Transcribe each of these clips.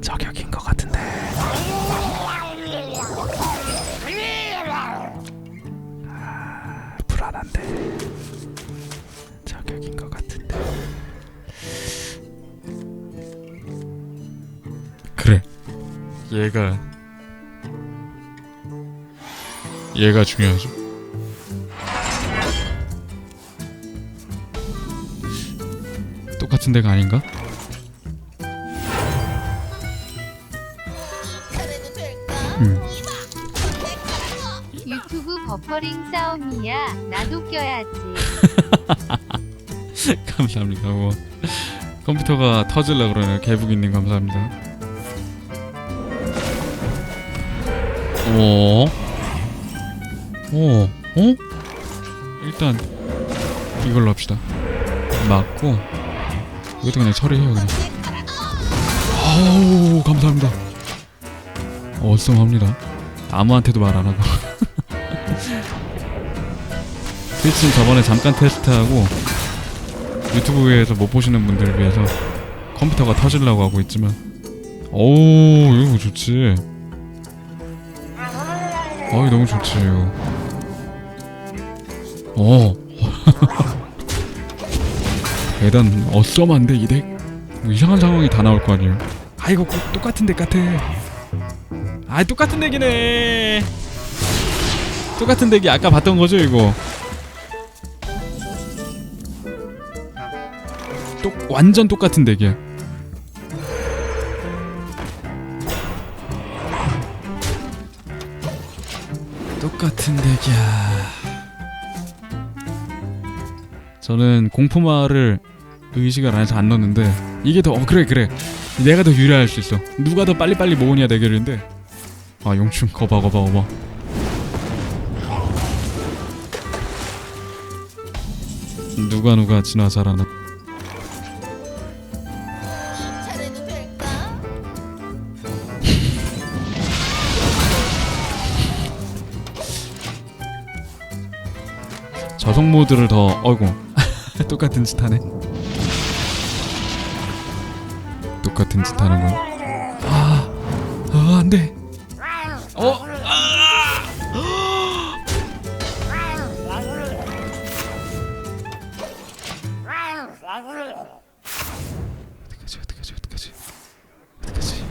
저격인 것 같은데. 아, 불안한데. 저격인 것 같은데. 그래. 얘가 얘가 중요하죠. 똑같은 데가 아닌가? 음. 유튜브 버퍼링 싸움이야. 나도 껴야지. 감사합니다. 뭐 컴퓨터가 터질라 그러네요. 개북이님 감사합니다. 오, 오, 어? 일단 이걸로 합시다. 맞고 이것도 그냥 처리해요 그냥. 아우 감사합니다. 어썸합니다. 아무한테도 말 안 하고. 트위치는 저번에 잠깐 테스트하고 유튜브에서 못 보시는 분들을 위해서 컴퓨터가 터지려고 하고 있지만. 오 이거 좋지. 어이 너무 좋지 이거. 어. 대단 어썸한데 이덱 뭐 이상한 상황이 다 나올 거 아니에요. 아 이거 꼭 똑같은 덱 같아 아 똑같은 덱이네. 똑같은 덱이 아까 봤던 거죠 이거? 똑 완전 똑같은 덱이야. 똑같은 덱이야. 저는 공포마를 의식을 안 해서 안 넣었는데 이게 더 어, 그래 그래. 내가 더 유리할 수 있어. 누가 더 빨리빨리 모으냐 대결인데 아 용충 거봐 거봐 거봐 누가 누가 진화 잘하나? 저속 모드를 더 어이구. 똑같은 짓 하네. 똑같은 짓 하는 건 아, 아 안돼 어? 어떡하지 어떡하지 어떡하지? 어떡하지?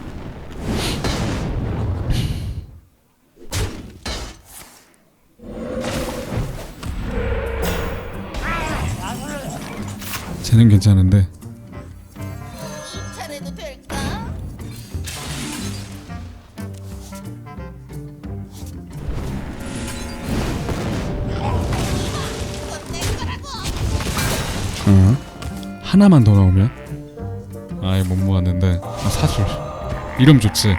쟤는 괜찮은데 어? 하나만 더 나오면? 아예 못 모았는데. 아, 사줄. 이름 좋지?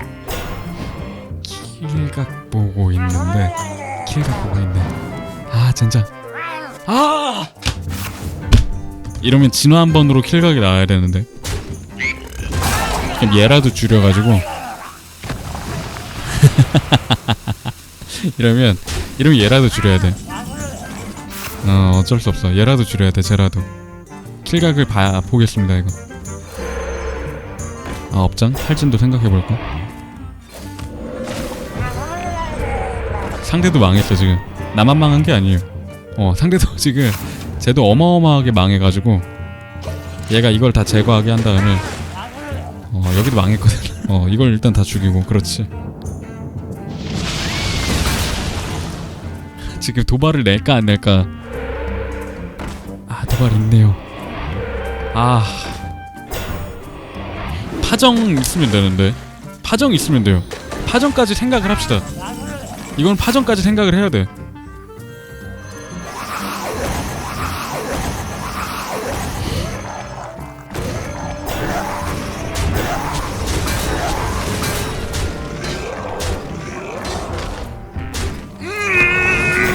킬각 보고 있는데. 킬각 보고 있네. 아 진짜 아! 이러면 진화 한 번으로 킬각이 나와야 되는데. 그럼 얘라도 줄여가지고. 이러면 이러면 얘라도 줄여야 돼. 어, 어쩔 수 없어. 얘라도 줄여야 돼 쟤라도 킬각을 봐 보겠습니다 이거. 아 업장 탈진도 생각해 볼까? 상대도 망했어 지금. 나만 망한 게 아니에요. 어 상대도 지금 쟤도 어마어마하게 망해가지고 얘가 이걸 다 제거하게 한 다음에 어 여기도 망했거든. 어 이걸 일단 다 죽이고 그렇지. 지금 도발을 낼까 안 낼까? 아 도발 있네요. 아. 파정 있으면 되는데. 파정 있으면 돼요. 파정까지 생각을 합시다. 이건 파정까지 생각을 해야 돼.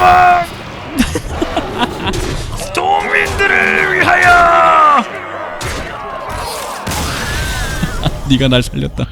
동 네가 날 살렸다